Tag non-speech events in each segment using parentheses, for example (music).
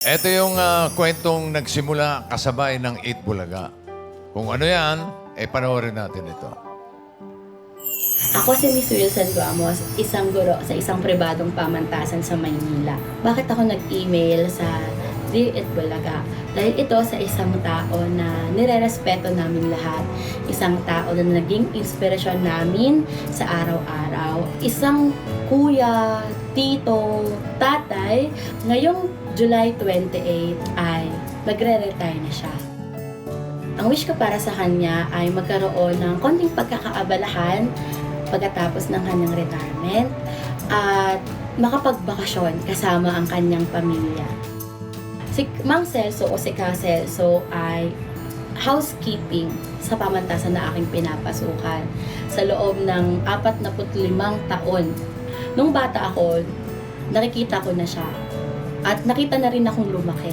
Ito yung ah, kwentong nagsimula kasabay ng Eat Bulaga. Kung ano yan, eh panoorin natin ito. Ako si Miss Wilson Guamos, isang guro sa isang pribadong pamantasan sa Maynila. Bakit ako nag-email sa Dear It Bulaga? Dahil ito sa isang tao na nire-respeto namin lahat. Isang tao na naging inspirasyon namin sa araw-araw. Isang kuya, tito, tatay. Ngayong July 28 ay magre-retire na siya. Ang wish ko para sa kanya ay magkaroon ng konting pagkakaabalahan pagkatapos ng kanyang retirement at makapagbakasyon kasama ang kanyang pamilya. Si Mang Celso o si Ka Celso ay housekeeping sa pamantasan na aking pinapasukan sa loob ng 45 taon. Nung bata ako, nakikita ko na siya at nakita na rin akong lumaki.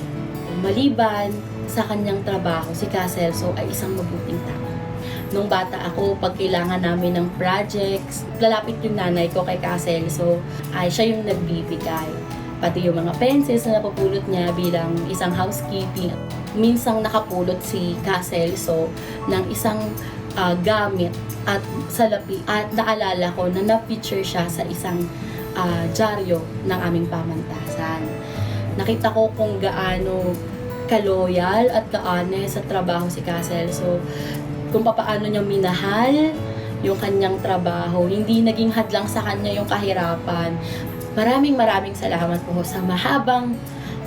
Maliban sa kanyang trabaho, si Ka Celso ay isang mabuting tao. Nung bata ako, pag kailangan namin ng projects, lalapit yung nanay ko kay Ka Celso, ay siya yung nagbibigay. Pati yung mga pencils na napupulot niya bilang isang housekeeping. Minsang nakapulot si Ka Celso ng isang ah, gamit at salapi. At naalala ko na na-feature siya sa isang ah, dyaryo ng aming pamantasan. Nakita ko kung gaano kaloyal at kaane sa trabaho si Castle. So, kung papaano niya minahal yung kanyang trabaho, hindi naging hadlang sa kanya yung kahirapan. Maraming maraming salamat po sa mahabang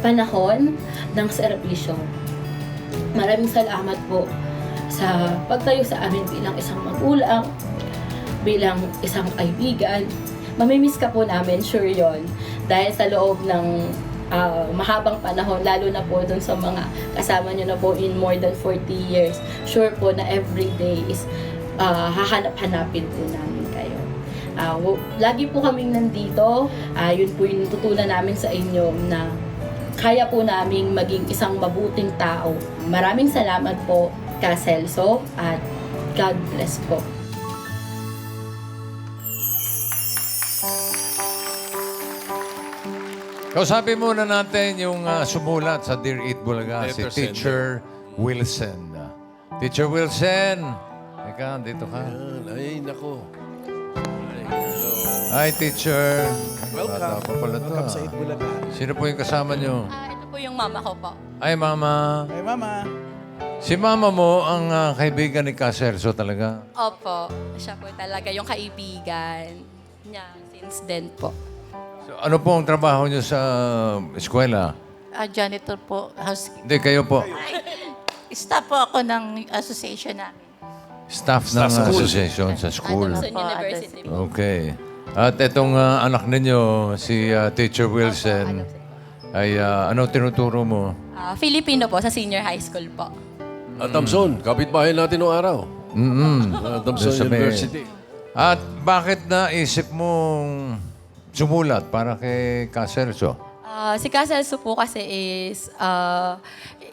panahon ng serbisyo. Maraming salamat po sa pagtayo sa amin bilang isang magulang, bilang isang kaibigan. Mamimiss ka po namin, sure yon Dahil sa loob ng ah, mahabang panahon, lalo na po dun sa mga kasama nyo na po in more than 40 years, sure po na every day is ah, hahanap-hanapin po namin kayo. Wo- lagi po kaming nandito, Ah, yun po yung tutunan namin sa inyo na kaya po naming maging isang mabuting tao. Maraming salamat po, Ka Celso, at God bless po. Kausapin muna natin yung ah, sumulat sa Dear Eat Bulaga, si Letter Teacher Wilson. Teacher Wilson! Ika, dito ka. Yan. Ay, nako. Ay, hello. Hi, teacher. Welcome. Pa pala to. Welcome sa ah. Itbulaga. Sino po yung kasama nyo? Ah, ito po yung mama ko po. Ay, mama. Hey, Mama. Si mama mo ang ah, kaibigan ni Caserso talaga. Opo, siya po talaga yung kaibigan niya since then po. So, ano po ang trabaho nyo sa eskwela? Ah, janitor po, house Hindi, kayo po. staff po ako ng association namin. Staff ng Staff school. association sa school. Adamson Opo, University po. Okay. At itong ah, anak ninyo, si ah, Teacher Wilson, ay ah, ano tinuturo mo? Ah, Filipino po, sa senior high school po. At Thompson, kapitbahay natin noong araw. Uh, Doon Thompson sa may- University. At bakit naisip mong sumulat para kay Caserso? Ah, si Caselso po kasi is ah,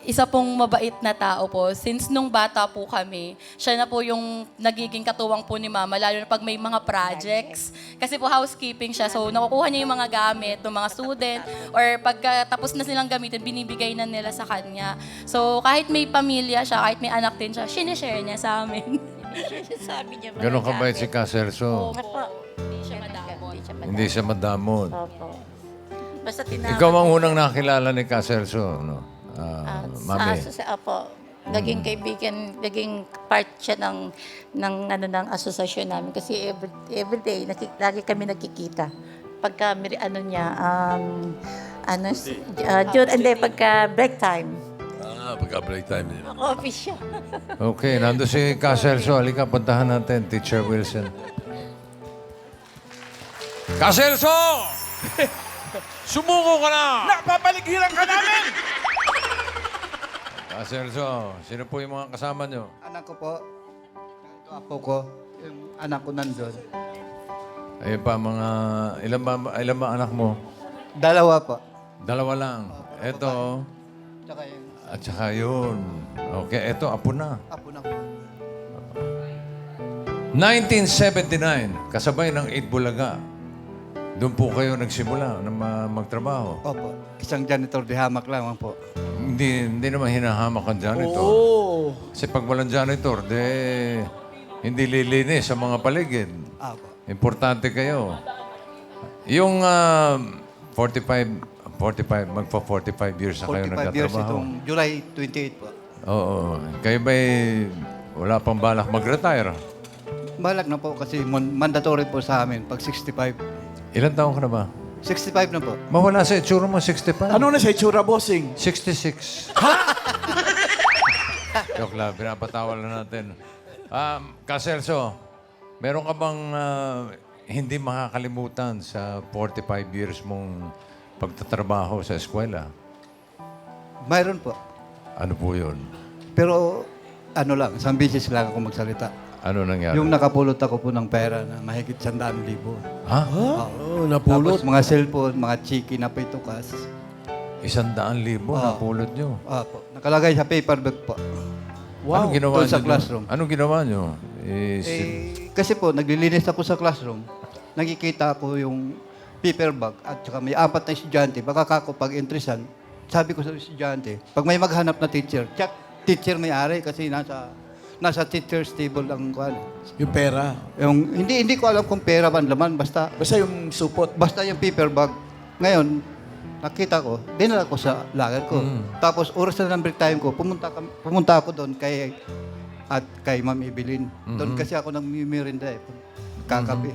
isa pong mabait na tao po. Since nung bata po kami, siya na po yung nagiging katuwang po ni Mama, lalo na pag may mga projects. Kasi po housekeeping siya, so nakukuha niya yung mga gamit ng mga student or pagka tapos na silang gamitin, binibigay na nila sa kanya. So kahit may pamilya siya, kahit may anak din siya, sinishare niya sa amin. Sabi niya, Ganon kabait si Caserso. Opo. Hindi siya madamot. Hindi siya madamot. Hindi siya madamot. Opo. Basta tinawag. Ikaw ang unang nakilala ni Caserso, no? Ah, Ah, mami. Sa, sa, opo. Naging kaibigan, naging part siya ng, ng, ano, ng asosasyon namin. Kasi every, every day, naki, lagi kami nagkikita. Pagka, may- ano niya, um, ano, uh, June, hindi, pagka break time. Ah, pagka-break time nila. Office siya. Okay, nando si Caselso. Halika, puntahan natin, Teacher Wilson. Caselso! Sumuko ka na! Napapaligiran ka namin! Caselso, sino po yung mga kasama nyo? Anak ko po, ito apo ko, yung anak ko nandun. Ayun pa, mga... Ilan ba, ilan ba anak mo? Dalawa po. Dalawa lang. Ito, Tsaka yung at saka yun. Okay, ito, apo na. apo na po. 1979, kasabay ng Eid Bulaga. Doon po kayo nagsimula na ma- magtrabaho. Opo. Isang janitor di hamak lamang po. Hindi, hindi naman hinahamak ang janitor. Oo. Kasi pag walang janitor, de, hindi lilinis sa mga paligid. Opo. Importante kayo. Yung ah, 45, 45, magpa 45 years na kayo 45 years nagtatrabaho. itong July 28 po. Oo. Kayo ba'y wala pang balak mag-retire? Balak na po kasi mon- mandatory po sa amin pag 65. Ilan taon ka na ba? 65 na po. Mawala sa itsura mo, 65. Ano na sa itsura, bossing? 66. Joke lang, pinapatawa lang natin. Um, Kaselso, meron ka bang ah, hindi makakalimutan sa 45 years mong pagtatrabaho sa eskwela? Mayroon po. Ano po yun? Pero ano lang, isang beses lang ako magsalita. Ano nangyari? Yung nakapulot ako po ng pera na mahigit sandaan libo. Ha? Oh, napulot. Tapos mga cellphone, mga chiki na pitukas. Isang daan libo Ah. na pulot nyo. Opo. Nakalagay sa paper bag po. Anong ginawa Doon sa nyo? classroom. Anong ginawa nyo? Is, Eh, kasi po, naglilinis ako sa classroom. Nakikita ko yung paper bag at saka may apat na estudyante. Baka kako pag interesan, sabi ko sa estudyante, pag may maghanap na teacher, check teacher may ari kasi nasa nasa teacher's table ang kuan. Yung pera. Yung hindi hindi ko alam kung pera ba ang laman basta Basta yung supot. basta yung paper bag. Ngayon, nakita ko, dinala ko sa lager ko. Tapos oras na ng break time ko, pumunta kami, pumunta ako doon kay at kay Ma'am Evelyn. Doon kasi ako nagmimirinda eh. Kakape.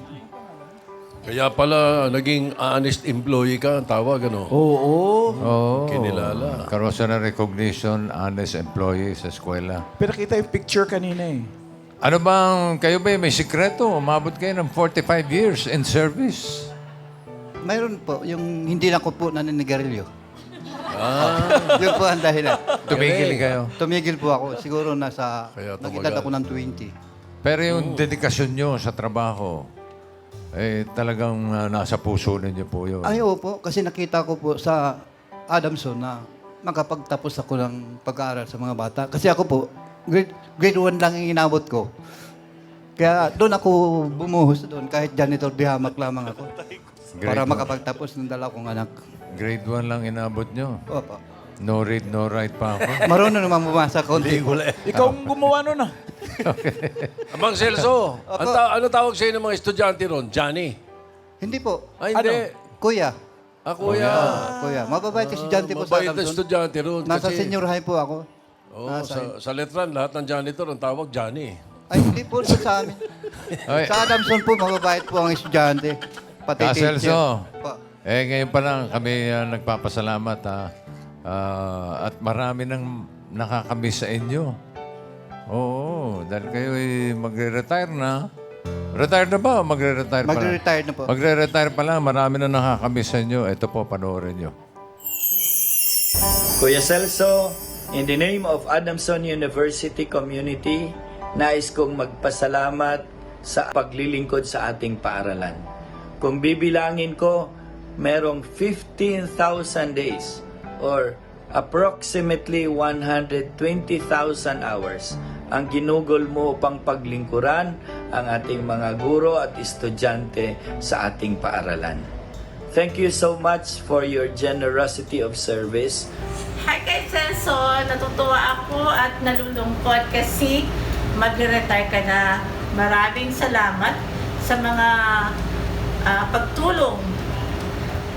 Kaya pala, naging honest employee ka, ang tawag, ano? Oo. oh, Kinilala. Karoon siya ng recognition, honest employee sa eskwela. Pero kita yung picture kanina eh. Ano bang, kayo ba may sikreto? Umabot kayo ng 45 years in service. Mayroon po, yung hindi na ko po naninigarilyo. Ah. (laughs) yun po ang dahilan. Tumigil kayo. Tumigil po ako. Siguro nasa, Kaya nag-edad tumagal. ako ng 20. Pero yung dedikasyon nyo sa trabaho, eh talagang ah, nasa puso ninyo po yun. Ay, po, kasi nakita ko po sa Adamson na makapagtapos ako ng pag-aaral sa mga bata. Kasi ako po, grade, grade 1 lang ang inabot ko. Kaya doon ako bumuhos doon, kahit janitor dihamak lamang ako. para one. makapagtapos ng dala kong anak. Grade 1 lang inabot nyo. Opo. No read, no write pa ako. Marunong naman bumasa konti. Ikaw ang gumawa nun ah. (laughs) Amang Celso, ang ta- ano tawag sa'yo ng mga estudyante ron? Johnny? Hindi po. Ay, hindi. Ano? Kuya. Ah, kuya. Ah, kuya. Mababait kasi estudyante po sa Mabait na estudyante ron. Nasa kasi, senior high po ako. Oh, sa, sa letran, lahat ng janitor, ang tawag Johnny. Ay, hindi po sa- sa amin. Ay, Sa Adamson po, mababait po ang estudyante. Pati Kaselso. teacher. Po. eh ngayon pa lang kami ah, nagpapasalamat ha. Ah, at marami nang nakakamiss sa inyo. Oo, dahil kayo ay magre-retire na. Retired na ba o magre-retire pa lang? Magre-retire na po. Magre-retire pa lang, marami na nakakamiss sa inyo. Ito po, panoorin nyo. Kuya Celso, in the name of Adamson University Community, nais kong magpasalamat sa paglilingkod sa ating paaralan. Kung bibilangin ko, merong 15,000 days or approximately 120,000 hours ang ginugol mo upang paglingkuran ang ating mga guro at estudyante sa ating paaralan. Thank you so much for your generosity of service Hi kay Celso, natutuwa ako at nalulungkot kasi magre-retire ka na. Maraming salamat sa mga ah, pagtulong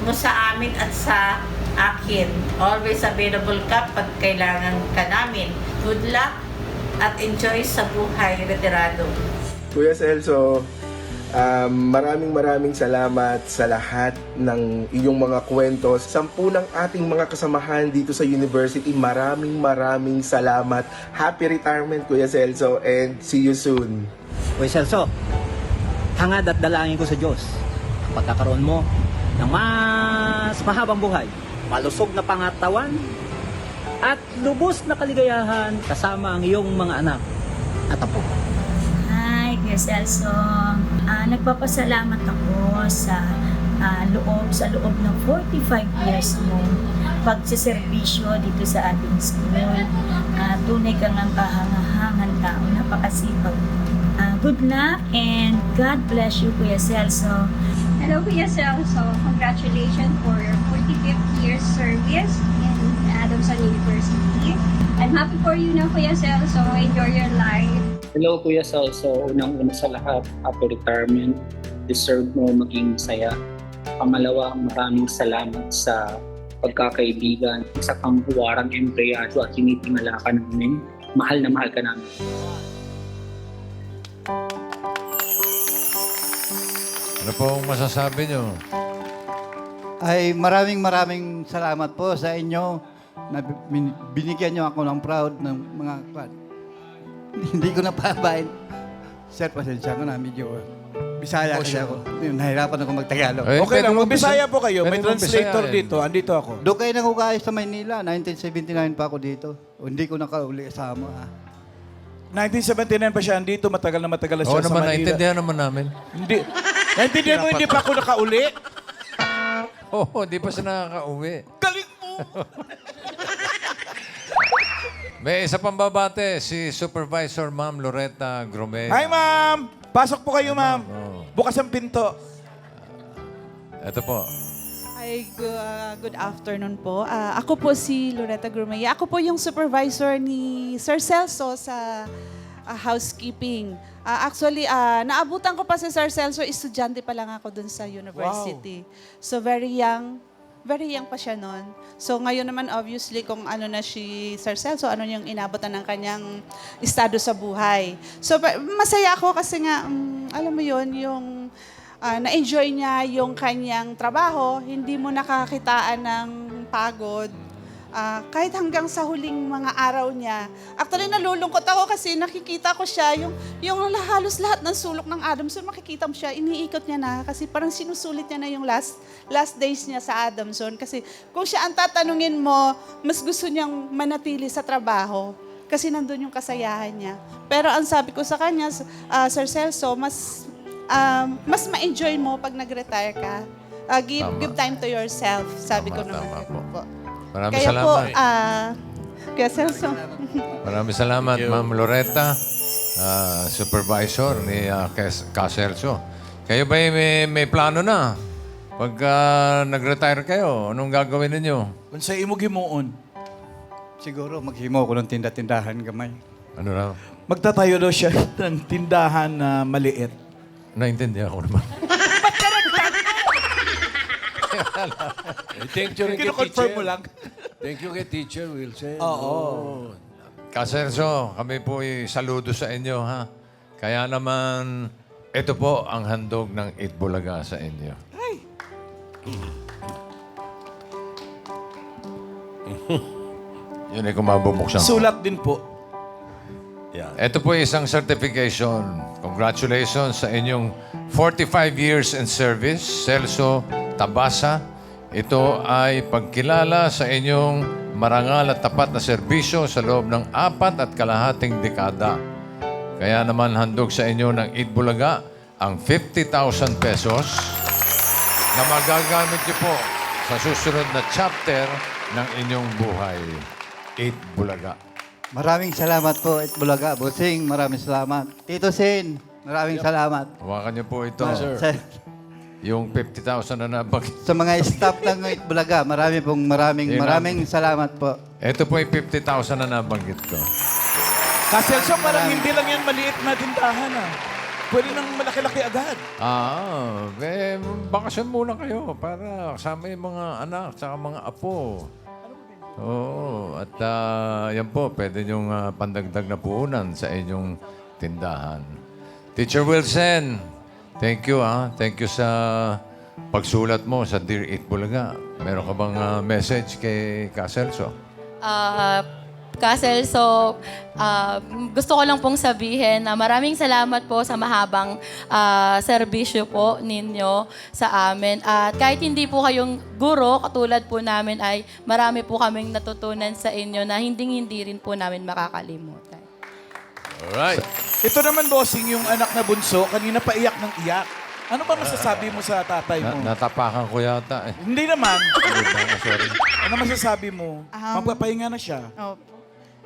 mo sa amin at sa akin. Always available ka pag kailangan ka namin. Good luck at enjoy sa buhay retirado. Kuya Celso, um, maraming maraming salamat sa lahat ng iyong mga kwento. Sampu ng ating mga kasamahan dito sa university, maraming maraming salamat. Happy retirement, Kuya Celso, and see you soon. Kuya Celso, hangad at dalangin ko sa Diyos ang pagkakaroon mo ng mas mahabang buhay, malusog na pangatawan, at lubos na kaligayahan kasama ang iyong mga anak at apo. Hi, Kuya Celso. Ah, nagpapasalamat ako sa ah, loob sa loob ng 45 years mo pagsiservisyo dito sa ating school. Ah, tunay kang ang kahangahangan tao, napakasipag. Ah, good luck and God bless you, Kuya Celso. Hello, Kuya Celso. Congratulations for your 45th year service in Adamson University. I'm happy for you na, Kuya Celso. Enjoy your life. Hello Kuya Celso, unang-una sa lahat, happy retirement. Deserve mo maging masaya. Pangalawa, maraming salamat sa pagkakaibigan. Isa kang huwarang empleyado at tinitingala ka namin. Mahal na mahal ka namin. Ano po ang masasabi nyo? Ay maraming maraming salamat po sa inyo na bin- binigyan niyo ako ng proud ng mga kwan. (laughs) Hindi ko napabain. Sir, pasensya ko na medyo Bisaya kasi ako. Nahirapan ako magtagalog. Eh, Okay lang, mo magbisaya bisa- po kayo. May pwede mo translator dito. Andito ako. Doon kayo nangugayos sa Maynila. 1979 pa ako dito. O, hindi ko nakauli sa mo. Ah. 1979 pa siya andito. Matagal na matagal na Oo siya sa naman, Manila. naintindihan naman namin. Hindi. Naintindihan mo, hindi pa ako nakauli. Oo, di pa siya nakaka-uwi. Galing mo! May isa pang babate, si Supervisor Ma'am Loretta Gromea. Hi, ma'am! Pasok po kayo, ma'am. Oo. Bukas ang pinto. Ito po. Ay, gu- ah, good afternoon po. Ah, ako po si Loretta Grumaya. Ako po yung supervisor ni Sir Celso sa ah, housekeeping. Ah, actually, ah, naabutan ko pa si Sir Celso, estudyante pa lang ako dun sa university. So very young, very young pa siya noon. So ngayon naman obviously kung ano na si Sir Celso, ano yung inabutan ng kanyang estado sa buhay. So masaya ako kasi nga, mm, alam mo yon yung ah, na-enjoy niya yung kanyang trabaho, hindi mo nakakitaan ng pagod. Ah, kahit hanggang sa huling mga araw niya. Actually, nalulungkot ako kasi nakikita ko siya, yung, yung halos lahat ng sulok ng Adamson, makikita mo siya, iniikot niya na kasi parang sinusulit niya na yung last, last days niya sa Adamson. Kasi kung siya ang tatanungin mo, mas gusto niyang manatili sa trabaho kasi nandun yung kasayahan niya. Pero ang sabi ko sa kanya, ah, Sir Celso, mas um, mas ma-enjoy mo pag nag-retire ka. Ah, give, Tama. give time to yourself, sabi Tama, ko naman. tama po. po. Maraming Kaya po, salamat. ah, Kuya Celso, Maraming salamat, Ma'am Loretta, ah, supervisor ni uh, Caselso. Kayo ba may, may plano na? Pag ah, nag-retire kayo, anong gagawin ninyo? Kung sa imo gimuon, Siguro maghimo ko ng tinda-tindahan gamay. Ano raw? magtatayo daw siya (laughs) ng tindahan na maliit. Naintindihan ko naman. Thank you rin kay Kino-confirm teacher. mo lang. Thank you kay teacher Wilson. Oo. Caselso, kami po saludo sa inyo, ha? Kaya naman, ito po ang handog ng Itbulaga sa inyo. (laughs) Yun ay kumabubuksan ko. Sulat din po. Ito po isang certification. Congratulations sa inyong 45 years in service, Celso Tabasa. Ito ay pagkilala sa inyong marangal at tapat na serbisyo sa loob ng apat at kalahating dekada. Kaya naman handog sa inyo ng Itbulaga ang 50,000 pesos na magagamit niyo po sa susunod na chapter ng inyong buhay. Itbulaga. Maraming salamat po, Itbulaga. Busing, maraming salamat. Tito Sin, maraming salamat. Hawakan niyo po ito. Sa, Yung 50,000 na nabagay. sa mga staff ng Itbulaga, marami pong maraming Yun maraming salamat po. Ito po yung 50,000 na nabanggit ko. Kaselso, parang hindi lang yan maliit na tindahan ah. Pwede nang malaki-laki agad. Ah, eh, bakasyon muna kayo para kasama yung mga anak at mga apo. Oo, at ah, yan po, pwede yung pandagdag na puhunan sa inyong tindahan. Teacher Wilson, thank you ah. Thank you sa pagsulat mo sa Dear Eat Bulaga. Meron ka bang ah, message kay Caselso? Ah, Kasel, so ah, gusto ko lang pong sabihin na maraming salamat po sa mahabang ah, serbisyo po ninyo sa amin. At kahit hindi po kayong guro, katulad po namin ay marami po kaming natutunan sa inyo na hindi-hindi rin po namin makakalimutan. Alright. Ito naman, bossing, yung anak na bunso, kanina pa iyak ng iyak. Ano ba masasabi mo sa tatay mo? Na- natapakan ko yata eh. Hindi naman. (laughs) Hindi ba? Sorry. Ano masasabi mo? Um, Magpapahinga na siya. Opo.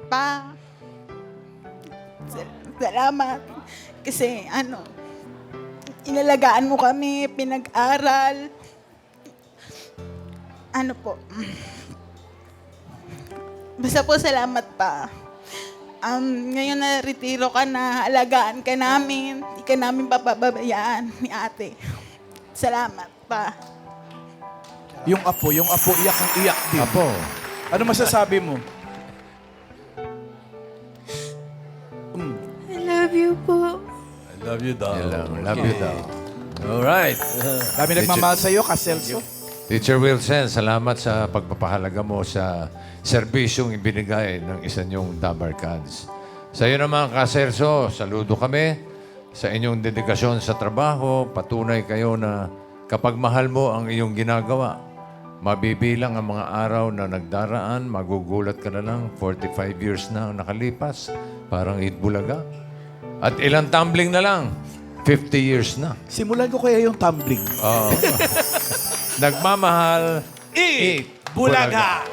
Pa, sal- salamat. Kasi ano, inalagaan mo kami, pinag-aral. Ano po? Basta po salamat pa. Um, ngayon na retiro ka na, alagaan ka namin, hindi ka namin papababayaan (laughs) ni ate. Salamat pa. Yung apo, yung apo iyak ang iyak din. Apo. Ano masasabi mo? I love you po. I love you daw. Lang. Love you daw. Alright. Dami nagmamahal sa'yo, Kaselso. Teacher Wilson, salamat sa pagpapahalaga mo sa serbisyong ibinigay ng isa niyong Dabar Cans. Sa iyo naman, Kaserso, saludo kami sa inyong dedikasyon sa trabaho. Patunay kayo na kapag mahal mo ang iyong ginagawa, mabibilang ang mga araw na nagdaraan, magugulat ka na lang, 45 years na ang nakalipas, parang Itbulaga. At ilang tumbling na lang, 50 years na. Simulan ko kaya yung tumbling. Oo. (laughs) Nagmamahal, Eat Bulaga!